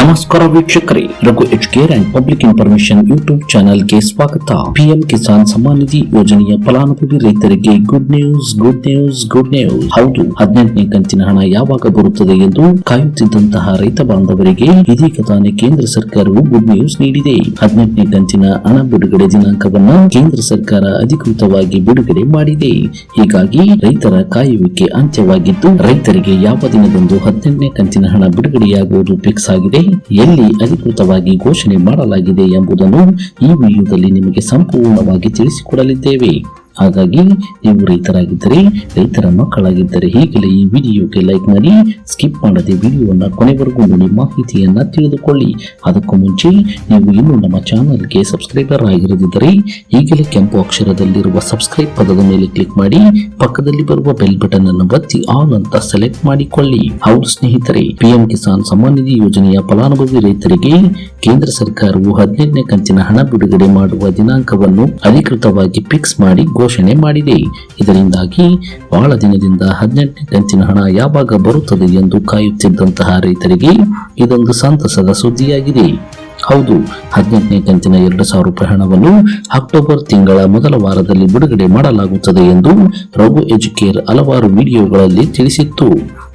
ನಮಸ್ಕಾರ ವೀಕ್ಷಕರೇ, Raghu H care and public information YouTube ಚಾನೆಲ್ಗೆ ಸ್ವಾಗತ. ಪಿಎಂ ಕಿಸಾನ್ ಸಮ್ಮಾನ್ ನಿಧಿ ಯೋಜನೆಯ ಫಲಾನುಭವಿ ರೈತರಿಗೆ good news good news good news ಹೌದು, ಹದಿನೆಂಟನೇ ಕಂತಿನ ಹಣ ಯಾವಾಗ ಬರುತ್ತದೆ ಎಂದು ಕಾಯುತ್ತಿದ್ದಂತಹ ರೈತ ಬಾಂಧವರಿಗೆ ಇದೀಗ ತಾನೇ ಕೇಂದ್ರ ಸರ್ಕಾರವು ಗುಡ್ ನ್ಯೂಸ್ ನೀಡಿದೆ. ಹದಿನೆಂಟನೇ ಕಂತಿನ ಹಣ ಬಿಡುಗಡೆ ದಿನಾಂಕವನ್ನ ಕೇಂದ್ರ ಸರ್ಕಾರ ಅಧಿಕೃತವಾಗಿ ಬಿಡುಗಡೆ ಮಾಡಿದೆ. ಹೀಗಾಗಿ ರೈತರ ಕಾಯುವಿಕೆ ಅಂತ್ಯವಾಗಿದ್ದು, ರೈತರಿಗೆ ಯಾವ ದಿನದಂದು ಹದಿನೆಂಟನೇ ಕಂತಿನ ಹಣ ಬಿಡುಗಡೆಯಾಗುವುದು ಫಿಕ್ಸ್ ಆಗಿದೆ. ಎಲ್ಲಿ ಅಧಿಕೃತವಾಗಿ ಘೋಷಣೆ ಮಾಡಲಾಗಿದೆ ಎಂಬುದನ್ನು ಈ ವಿಡಿಯೋದಲ್ಲಿ ನಿಮಗೆ ಸಂಪೂರ್ಣವಾಗಿ ತಿಳಿಸಿಕೊಡಲಿದ್ದೇವೆ. ಹಾಗಾಗಿ ನೀವು ರೈತರಾಗಿದ್ದರೆ, ರೈತರ ಮಕ್ಕಳಾಗಿದ್ದರೆ ಈಗಲೇ ಈ ವಿಡಿಯೋಗೆ ಲೈಕ್ ಮಾಡಿ ಸ್ಕಿಪ್ ಮಾಡದೆ ವಿಡಿಯೋವನ್ನು ಕೊನೆವರೆಗೂ ನೋಡಿ, ಮಾಹಿತಿಯನ್ನ ತಿಳಿದುಕೊಳ್ಳಿ. ಅದಕ್ಕೂ ಮುಂಚೆ, ನೀವು ಇನ್ನೂ ನಮ್ಮ ಚಾನಲ್ಗೆ ಸಬ್ಸ್ಕ್ರೈಬರ್ ಆಗಿರದಿದ್ದರೆ, ಈಗಲೇ ಕೆಂಪು ಅಕ್ಷರದಲ್ಲಿರುವ ಸಬ್ಸ್ಕ್ರೈಬ್ ಪದದ ಮೇಲೆ ಕ್ಲಿಕ್ ಮಾಡಿ, ಪಕ್ಕದಲ್ಲಿ ಬರುವ ಬೆಲ್ ಬಟನ್ ಅನ್ನು ಒತ್ತಿ ಆನ್ ಅಂತ ಸೆಲೆಕ್ಟ್ ಮಾಡಿಕೊಳ್ಳಿ. ಹೌದು ಸ್ನೇಹಿತರೆ ಪಿಎಂ ಕಿಸಾನ್ ಸಮ್ಮಾನ್ ನಿಧಿ ಯೋಜನೆಯ ಫಲಾನುಭವಿ ರೈತರಿಗೆ ಕೇಂದ್ರ ಸರ್ಕಾರವು ಹದಿನೆಂಟನೇ ಕಂತಿನ ಹಣ ಬಿಡುಗಡೆ ಮಾಡುವ ದಿನಾಂಕವನ್ನು ಅಧಿಕೃತವಾಗಿ ಫಿಕ್ಸ್ ಮಾಡಿ ಘೋಷಣೆ ಮಾಡಿದೆ. ಇದರಿಂದಾಗಿ ಬಹಳ ದಿನದಿಂದ ಹದಿನೆಂಟನೇ ಕಂತಿನ ಹಣ ಯಾವಾಗ ಬರುತ್ತದೆ ಎಂದು ಕಾಯುತ್ತಿದ್ದಂತಹ ರೈತರಿಗೆ ಇದೊಂದು ಸಂತಸದ ಸುದ್ದಿಯಾಗಿದೆ. ಹೌದು, ಹದಿನೆಂಟನೇ ಕಂತಿನ ಎರಡು ಸಾವಿರ ರೂಪಾಯಿ ಹಣವನ್ನು ಅಕ್ಟೋಬರ್ ತಿಂಗಳ ಮೊದಲ ವಾರದಲ್ಲಿ ಬಿಡುಗಡೆ ಮಾಡಲಾಗುತ್ತದೆ ಎಂದು ರಘು ಎಜುಕೇರ್ ಹಲವಾರು ವಿಡಿಯೋಗಳಲ್ಲಿ ತಿಳಿಸಿತ್ತು.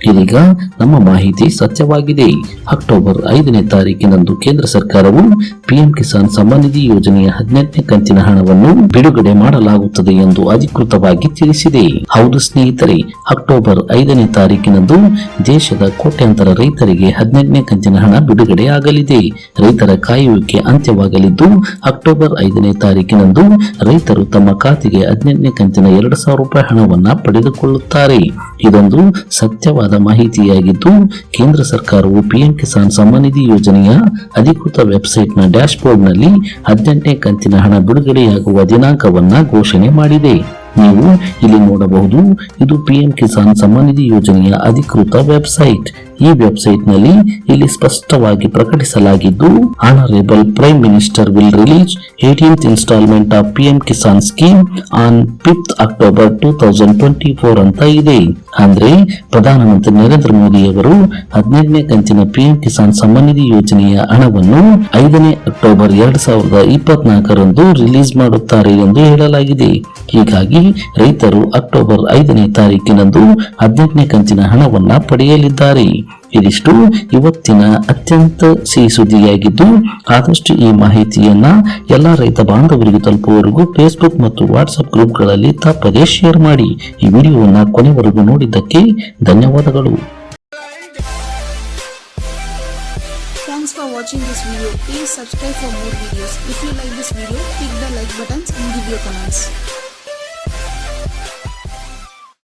ಇದೀಗ ನಮ್ಮ ಮಾಹಿತಿ ಸತ್ಯವಾಗಿದೆ. ಅಕ್ಟೋಬರ್ ಐದನೇ ತಾರೀಕಿನಂದು ಕೇಂದ್ರ ಸರ್ಕಾರವು ಪಿಎಂ ಕಿಸಾನ್ ಸಮ್ಮಾನ್ ನಿಧಿ ಯೋಜನೆಯ ಹದಿನೆಂಟನೇ ಕಂತಿನ ಹಣವನ್ನು ಬಿಡುಗಡೆ ಮಾಡಲಾಗುತ್ತದೆ ಎಂದು ಅಧಿಕೃತವಾಗಿ ತಿಳಿಸಿದೆ. ಹೌದು ಸ್ನೇಹಿತರೆ, ಅಕ್ಟೋಬರ್ ಐದನೇ ತಾರೀಕಿನಂದು ದೇಶದ ಕೋಟ್ಯಾಂತರ ರೈತರಿಗೆ ಹದಿನೆಂಟನೇ ಕಂತಿನ ಹಣ ಬಿಡುಗಡೆ ಆಗಲಿದೆ. ರೈತರ ಕಾಯುವಿಕೆ ಅಂತ್ಯವಾಗಲಿದ್ದು, ಅಕ್ಟೋಬರ್ ಐದನೇ ತಾರೀಕಿನಂದು ರೈತರು ತಮ್ಮ ಖಾತೆಗೆ ಹದಿನೆಂಟನೇ ಕಂತಿನ ಎರಡು ಸಾವಿರ ರೂಪಾಯಿ ಹಣವನ್ನು ಪಡೆದುಕೊಳ್ಳುತ್ತಾರೆ. ಇದೊಂದು ಸತ್ಯವಾದ ಮಾಹಿತಿಯಾಗಿದ್ದು, ಕೇಂದ್ರ ಸರ್ಕಾರವು ಪಿಎಂ ಕಿಸಾನ್ ಸಮ್ಮಾನ್ ನಿಧಿ ಯೋಜನೆಯ ಅಧಿಕೃತ ವೆಬ್ಸೈಟ್ನ ಡ್ಯಾಶ್ಬೋರ್ಡ್ನಲ್ಲಿ ಹದಿನೆಂಟನೇ ಕಂತಿನ ಹಣ ಬಿಡುಗಡೆಯಾಗುವ ದಿನಾಂಕವನ್ನ ಘೋಷಣೆ ಮಾಡಿದೆ. ನೀವು ಇಲ್ಲಿ ನೋಡಬಹುದು, ಇದು ಪಿಎಂ ಕಿಸಾನ್ ಸಮ್ಮಾನ್ ನಿಧಿ ಯೋಜನೆಯ ಅಧಿಕೃತ ವೆಬ್ಸೈಟ್. ಈ ವೆಬ್ಸೈಟ್ನಲ್ಲಿ ಇಲ್ಲಿ ಸ್ಪಷ್ಟವಾಗಿ ಪ್ರಕಟಿಸಲಾಗಿದ್ದು honourable prime minister will release eighteenth instalment of PM Kisan scheme on fifth October two thousand twenty four ಅಂತ ಇದೆ. ಅಂದ್ರೆ, ಪ್ರಧಾನಮಂತ್ರಿ ನರೇಂದ್ರ ಮೋದಿ ಅವರು ಹದಿನೈದನೇ ಕಂತಿನ ಪಿಎಂ ಕಿಸಾನ್ ಸಮ್ಮಾನ್ ನಿಧಿ ಯೋಜನೆಯ ಹಣವನ್ನು ಐದನೇ ಅಕ್ಟೋಬರ್ ಎರಡ್ ಸಾವಿರದ ಇಪ್ಪತ್ನಾಲ್ಕರಂದು ರಿಲೀಸ್ ಮಾಡುತ್ತಾರೆ ಎಂದು ಹೇಳಲಾಗಿದೆ. ಹೀಗಾಗಿ, ರೈತರು ಅಕ್ಟೋಬರ್ ಐದನೇ ತಾರೀಕಿನಂದು ಹದಿನೆಂಟನೇ ಕಂತಿನ ಹಣವನ್ನ ಪಡೆಯಲಿದ್ದಾರೆ. ಇದಿಷ್ಟು ಇವತ್ತಿನ ಅತ್ಯಂತ ಸಿಹಿ ಸುದ್ದಿಯಾಗಿದ್ದು ಆದಷ್ಟು ಈ ಮಾಹಿತಿಯನ್ನ ಎಲ್ಲ ರೈತ ಬಾಂಧವರಿಗೆ ತಲುಪುವವರೆಗೂ ಫೇಸ್ಬುಕ್ ಮತ್ತು ವಾಟ್ಸಪ್ ಗ್ರೂಪ್ಗಳಲ್ಲಿ ತಪ್ಪದೇ ಶೇರ್ ಮಾಡಿ ಈ ವಿಡಿಯೋವನ್ನ ಕೊನೆವರೆಗೂ ನೋಡಿದ್ದಕ್ಕೆ ಧನ್ಯವಾದಗಳು Thanks for watching this video. Please subscribe for more videos. If you like this video, click the like buttons and give your comments.